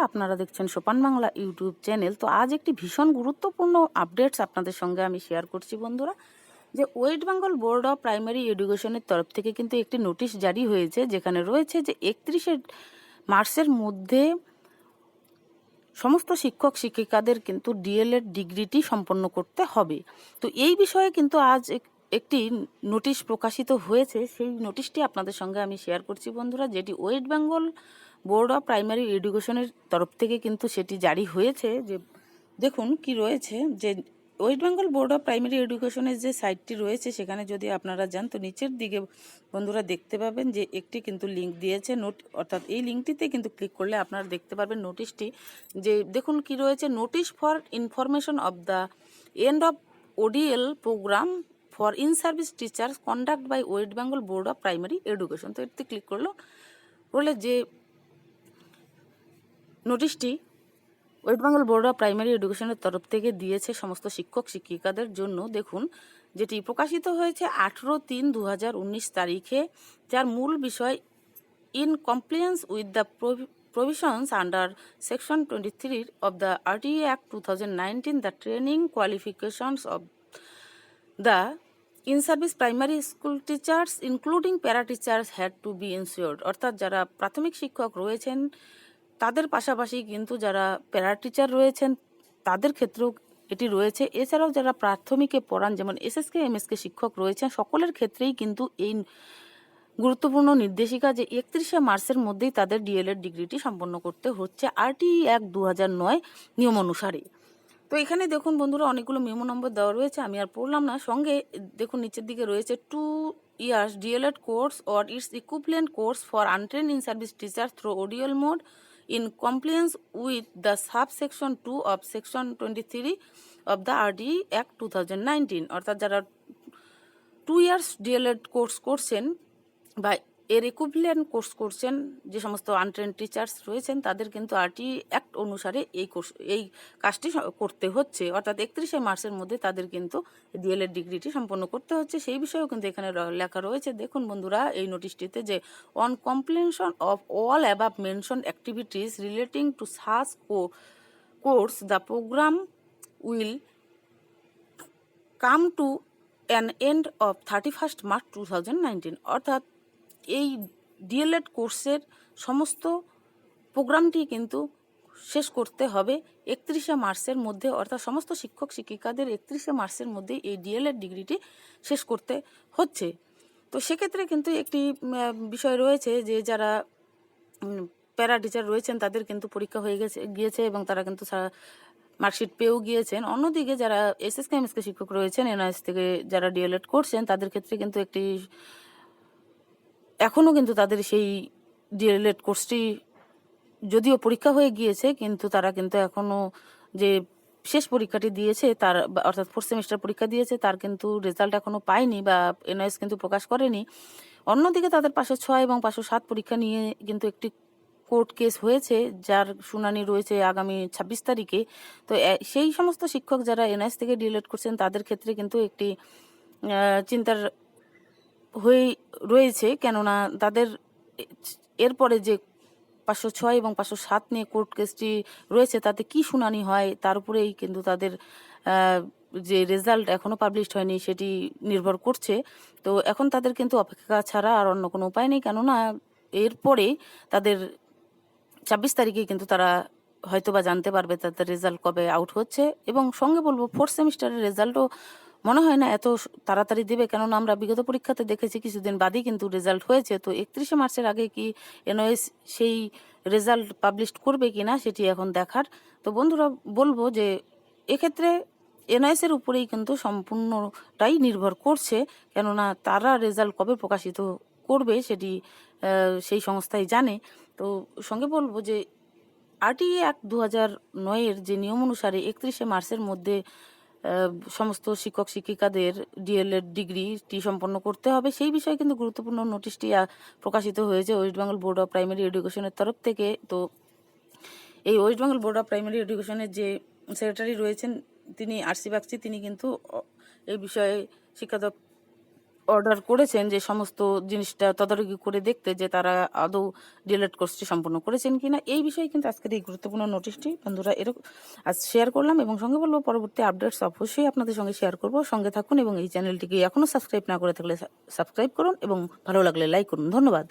আপনারা দেখছেন সোপান বাংলা ইউটিউব চ্যানেল। তো আজ একটি ভীষণ গুরুত্বপূর্ণ আপডেটস আপনাদের সঙ্গে আমি শেয়ার করছি বন্ধুরা। যে West Bengal board of primary এডুকেশনের তরফ থেকে কিন্তু একটি নোটিশ জারি হয়েছে, যেখানে রয়েছে যে একত্রিশে মার্চের মধ্যে সমস্ত শিক্ষক শিক্ষিকাদের কিন্তু ডিএলএড ডিগ্রিটি সম্পন্ন করতে হবে। তো এই বিষয়ে কিন্তু আজ এক- একটি নোটিশ প্রকাশিত হয়েছে। সেই নোটিশটি আপনাদের সঙ্গে আমি শেয়ার করছি বন্ধুরা, যেটি West Bengal board of primary এডুকেশনের তরফ থেকে কিন্তু সেটি জারি হয়েছে যে, দেখুন কি রয়েছে, যে West Bengal board of primary এডুকেশনের যে সাইটটি রয়েছে, সেখানে যদি আপনারা যান, তো নিচের দিকে বন্ধুরা দেখতে পাবেন যে একটি কিন্তু লিঙ্ক দিয়েছে নোট অর্থাৎ এই লিঙ্কটিতে কিন্তু ক্লিক করলে আপনারা দেখতে পারবেন নোটিশটি যে, দেখুন কি রয়েছে notice for information of the end of ODL program for in service teachers conduct by West Bengal board of primary education তো এতে ক্লিক করল। করলে যে নোটিশটি West Bengal board of primary এডুকেশনের তরফ থেকে দিয়েছে সমস্ত শিক্ষক, শিক্ষিকাদের জন্য। দেখুন, যেটি প্রকাশিত হয়েছে আঠেরো তিন দু উনিশ তারিখে, যার মূল বিষয় in compliance with the provisions under section twenty three of the RTA act two thousand nineteen, the training qualifications of the in service primary school teachers, including para teachers had to be ensured. অর্থাৎ যারা প্রাথমিক শিক্ষক রয়েছেন তাদের পাশাপাশি কিন্তু যারা para teacher রয়েছেন, তাদের ক্ষেত্রেও এটি রয়েছে। এছাড়াও যারা প্রাথমিকে পড়ান, যেমন এসএসকে, এমএসকে শিক্ষক রয়েছেন, সকলের ক্ষেত্রেই কিন্তু এই গুরুত্বপূর্ণ নির্দেশিকা যে একত্রিশে মার্চের মধ্যেই তাদের ডিএলএড ডিগ্রিটি সম্পন্ন করতে হচ্ছে আরটি এক দু হাজার নয় নিয়ম অনুসারে। তো এখানে দেখুন বন্ধুরা, অনেকগুলো মেমো নম্বর দেওয়া রয়েছে, আমি আর পড়লাম না। সঙ্গে দেখুন নিচের দিকে রয়েছে two years D El Ed course or its equivalent course for untrained in service teacher through ODL mode in compliance with the sub section two of section twenty three of the RD act two thousand nineteen অর্থাৎ যারা two years D.El.Ed course করছেন বা এর equivalent course করছেন যে সমস্ত আনট্রেন teachers রয়েছেন, তাদের কিন্তু আরটি অ্যাক্ট অনুসারে এই কোর্স এই কাজটি করতে হচ্ছে। অর্থাৎ একত্রিশে মার্চের মধ্যে তাদের কিন্তু ডিএলএড ডিগ্রিটি সম্পন্ন করতে হচ্ছে। সেই বিষয়েও কিন্তু এখানে লেখা রয়েছে। দেখুন বন্ধুরা, এই নোটিশটিতে যে on completion of all above mention activities relating to such course the program will come to an end of thirty first March two thousand nineteen অর্থাৎ এই ডিএলএড কোর্সের সমস্ত প্রোগ্রামটি কিন্তু শেষ করতে হবে একত্রিশে মার্চের মধ্যে, অর্থাৎ সমস্ত শিক্ষক শিক্ষিকাদের একত্রিশে মার্চের মধ্যে এই ডিএলএড ডিগ্রিটি শেষ করতে হচ্ছে। তো সেক্ষেত্রে কিন্তু একটি বিষয় রয়েছে যে যারা প্যারা টিচার রয়েছেন তাদের কিন্তু পরীক্ষা হয়ে গেছে, গিয়েছে এবং তারা কিন্তু মার্কশিট পেয়েও গিয়েছেন। অন্যদিকে যারা এসএসকে এমএসকে শিক্ষক রয়েছেন এনআইএস থেকে যারা ডিএলএড করছেন, তাদের ক্ষেত্রে কিন্তু একটি এখনও কিন্তু তাদের সেই ডিএলএড কোর্সটি যদিও পরীক্ষা হয়ে গিয়েছে, কিন্তু তারা কিন্তু এখনও যে শেষ পরীক্ষাটি দিয়েছে, তার অর্থাৎ ফোর্থ সেমিস্টার পরীক্ষা দিয়েছে, তার কিন্তু রেজাল্ট এখনও পায়নি বা এনআইএস কিন্তু প্রকাশ করেনি। অন্যদিকে তাদের পাশে ছয় এবং পাঁচশো সাত পরীক্ষা নিয়ে কিন্তু একটি কোর্ট কেস হয়েছে, যার শুনানি রয়েছে আগামী ছাব্বিশ তারিখে। তো সেই সমস্ত শিক্ষক যারা এনআইএস থেকে ডিলেট করছেন, তাদের ক্ষেত্রে কিন্তু একটি চিন্তার হয়ে রয়েছে কেননা তাদের এরপরে যে পাঁচশো ছয় এবং পাঁচশো সাত নিয়ে কোর্ট কেসটি রয়েছে, তাতে কি শুনানি হয় তার উপরেই কিন্তু তাদের যে রেজাল্ট এখনও পাবলিশড হয়নি সেটি নির্ভর করছে। তো এখন তাদের কিন্তু অপেক্ষা ছাড়া আর অন্য কোনো উপায় নেই, কেননা এরপরে তাদের ছাব্বিশ তারিখে কিন্তু তারা হয়তো বা জানতে পারবে তাদের রেজাল্ট কবে আউট হচ্ছে। এবং সঙ্গে বলব, ফোর্থ সেমিস্টারের রেজাল্টও মনে হয় না এত তাড়াতাড়ি দেবে, কেননা আমরা বিগত পরীক্ষাতে দেখেছি কিছুদিন বাদেই কিন্তু রেজাল্ট হয়েছে। তো একত্রিশে মার্চের আগে কি এনওএস সেই রেজাল্ট পাবলিশ করবে কি না সেটি এখন দেখার। তো বন্ধুরা, বলব যে এক্ষেত্রে এনআইএস এর উপরেই কিন্তু সম্পূর্ণটাই নির্ভর করছে, কেননা তারা রেজাল্ট কবে প্রকাশিত করবে সেটি সেই সংস্থাই জানে। তো সঙ্গে বলব যে আরটিএ এক দু হাজার নয়ের যে নিয়ম অনুসারে একত্রিশে মার্চের মধ্যে সমস্ত শিক্ষক শিক্ষিকাদের ডিএলএড ডিগ্রিটি সম্পন্ন করতে হবে। সেই বিষয়ে কিন্তু গুরুত্বপূর্ণ নোটিশটি প্রকাশিত হয়েছে West Bengal board of primary এডুকেশনের তরফ থেকে। তো এই West Bengal board of primary এডুকেশনের যে সেক্রেটারি রয়েছেন, তিনি আরসি বাগচি তিনি কিন্তু এই বিষয়ে শিক্ষা অর্ডার করেছেন যে সমস্ত জিনিসটা তদারকি করে দেখতে যে তারা আদৌ ডিলেট কোর্সটি সম্পন্ন করেছেন কি না এই বিষয়ে কিন্তু আজকের এই গুরুত্বপূর্ণ নোটিশটি বন্ধুরা এরকম আজ শেয়ার করলাম এবং সঙ্গে বলব পরবর্তী আপডেটস অবশ্যই আপনাদের সঙ্গে শেয়ার করব। সঙ্গে থাকুন এবং এই চ্যানেলটিকে এখনও সাবস্ক্রাইব না করে থাকলে সাবস্ক্রাইব করুন এবং ভালো লাগলে লাইক করুন। ধন্যবাদ।